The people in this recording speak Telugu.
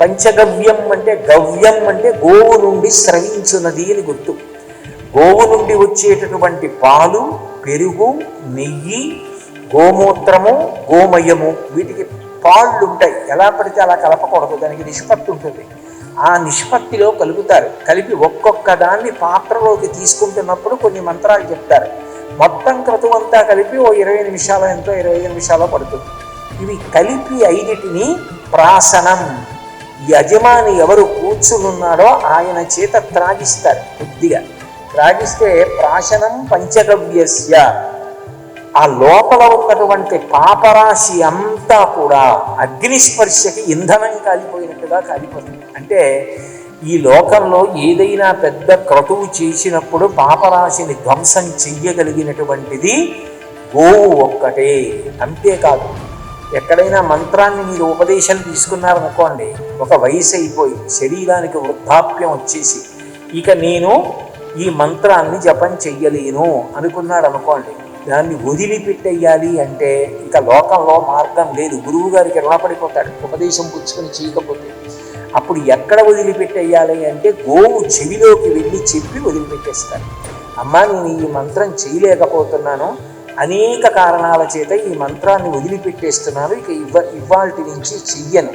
పంచగవ్యం అంటే గవ్యం అంటే గోవు నుండి స్రవించున్నది అని గుర్తు. గోవు నుండి వచ్చేటటువంటి పాలు పెరుగు నెయ్యి గోమూత్రము గోమయము వీటికి పాళ్ళు ఉంటాయి. ఎలా పడితే అలా కలపకూడదు. దానికి నిష్పత్తి ఉంటుంది. ఆ నిష్పత్తిలో కలుపుతారు. కలిపి ఒక్కొక్క దాన్ని పాత్రలోకి తీసుకుంటున్నప్పుడు కొన్ని మంత్రాలు చెప్తారు. మొత్తం క్రతం అంతా కలిపి ఓ ఇరవై నిమిషాలు ఎంతో ఇరవై నిమిషాలు పడుతుంది. ఇవి కలిపి ఐదిటిని ప్రాసనం. యజమాని ఎవరు కూర్చునున్నాడో ఆయన చేత త్రాగిస్తారు కొద్దిగా. త్రాగిస్తే ప్రాశనం పంచగవ్యస్య. ఆ లోపల ఉన్నటువంటి పాపరాశి అంతా కూడా అగ్నిస్పర్శకి ఇంధనం కాలిపోయినట్టుగా కాలిపోతుంది. అంటే ఈ లోకంలో ఏదైనా పెద్ద క్రతువు చేసినప్పుడు పాపరాశిని ధ్వంసం చెయ్యగలిగినటువంటిది గోవు ఒక్కటే. అంతేకాదు ఎక్కడైనా మంత్రాన్ని మీరు ఉపదేశం తీసుకున్నారనుకోండి ఒక వయసు అయిపోయి శరీరానికి వృద్ధాప్యం వచ్చేసి ఇక నేను ఈ మంత్రాన్ని జపం చెయ్యలేను అనుకున్నాడు అనుకోండి దాన్ని వదిలిపెట్టేయాలి అంటే ఇక లోకంలో మార్గం లేదు. గురువు గారికి రుణపడిపోతాడు ఉపదేశం పుచ్చుకొని చేయకపోతే. అప్పుడు ఎక్కడ వదిలిపెట్టేయాలి అంటే గోవు చెవిలోకి వెళ్ళి చెప్పి వదిలిపెట్టేస్తాడు. అమ్మా నేను ఈ మంత్రం చేయలేకపోతున్నాను అనేక కారణాల చేత ఈ మంత్రాన్ని వదిలిపెట్టేస్తున్నాను. ఇక ఇవ్వ ఇవాల్టి నుంచి చెయ్యను.